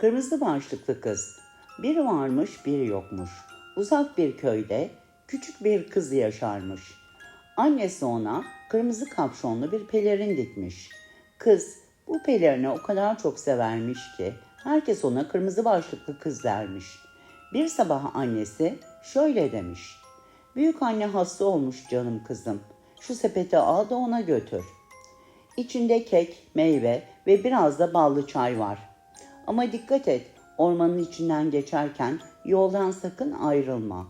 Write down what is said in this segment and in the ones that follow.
Kırmızı başlıklı kız. Biri varmış, biri yokmuş. Uzak bir köyde küçük bir kız yaşarmış. Annesi ona kırmızı kapşonlu bir pelerin dikmiş. Kız bu pelerini o kadar çok severmiş ki herkes ona kırmızı başlıklı kız dermiş. Bir sabah annesi şöyle demiş. Büyük anne hasta olmuş canım kızım. Şu sepeti al da ona götür. İçinde kek, meyve ve biraz da ballı çay var. Ama dikkat et, ormanın içinden geçerken yoldan sakın ayrılma.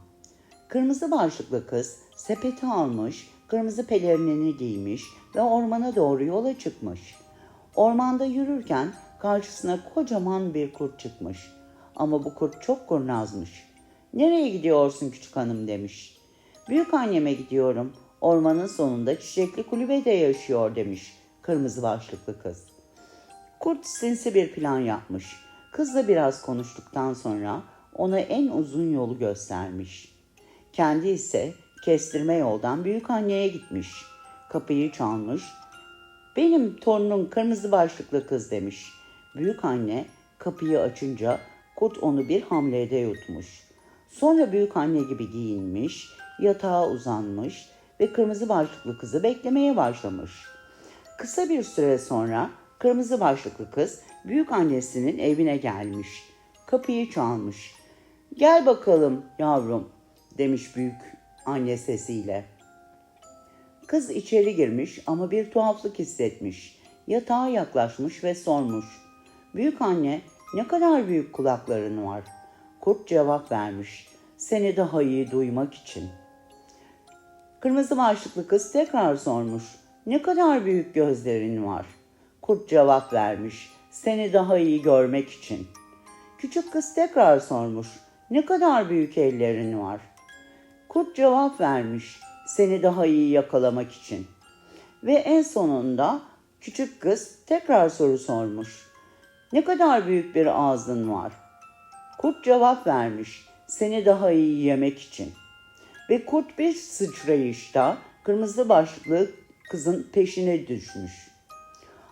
Kırmızı başlıklı kız sepeti almış, kırmızı pelerinini giymiş ve ormana doğru yola çıkmış. Ormanda yürürken karşısına kocaman bir kurt çıkmış. Ama bu kurt çok kurnazmış. Nereye gidiyorsun küçük hanım demiş. Büyük anneme gidiyorum. Ormanın sonunda çiçekli kulübede yaşıyor demiş kırmızı başlıklı kız. Kurt sinsi bir plan yapmış. Kızla biraz konuştuktan sonra ona en uzun yolu göstermiş. Kendi ise kestirme yoldan büyük anneye gitmiş. Kapıyı çalmış. Benim torunum kırmızı başlıklı kız demiş. Büyük anne kapıyı açınca kurt onu bir hamlede yutmuş. Sonra büyük anne gibi giyinmiş, yatağa uzanmış ve kırmızı başlıklı kızı beklemeye başlamış. Kısa bir süre sonra kırmızı başlıklı kız büyük annesinin evine gelmiş. Kapıyı çalmış. Gel bakalım yavrum demiş büyük anne sesiyle. Kız içeri girmiş ama bir tuhaflık hissetmiş. Yatağa yaklaşmış ve sormuş. Büyük anne ne kadar büyük kulakların var? Kurt cevap vermiş. Seni daha iyi duymak için. Kırmızı başlıklı kız tekrar sormuş. Ne kadar büyük gözlerin var? Kurt cevap vermiş. Seni daha iyi görmek için. Küçük kız tekrar sormuş. Ne kadar büyük ellerin var? Kurt cevap vermiş. Seni daha iyi yakalamak için. Ve en sonunda küçük kız tekrar soru sormuş. Ne kadar büyük bir ağzın var? Kurt cevap vermiş. Seni daha iyi yemek için. Ve kurt bir sıçrayışta kırmızı başlıklı kızın peşine düşmüş.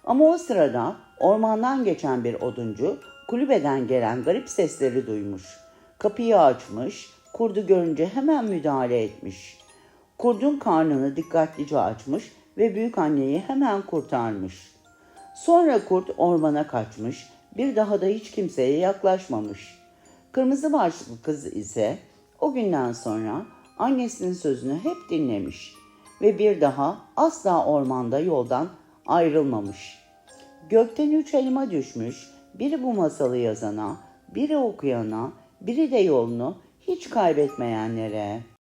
Ama o sırada ormandan geçen bir oduncu kulübeden gelen garip sesleri duymuş. Kapıyı açmış, kurdu görünce hemen müdahale etmiş. Kurdun karnını dikkatlice açmış ve büyük anneyi hemen kurtarmış. Sonra kurt ormana kaçmış, bir daha da hiç kimseye yaklaşmamış. Kırmızı başlıklı kız ise o günden sonra annesinin sözünü hep dinlemiş ve bir daha asla ormanda yoldan ayrılmamış. Gökten üç elma düşmüş, biri bu masalı yazana, biri okuyana, biri de yolunu hiç kaybetmeyenlere.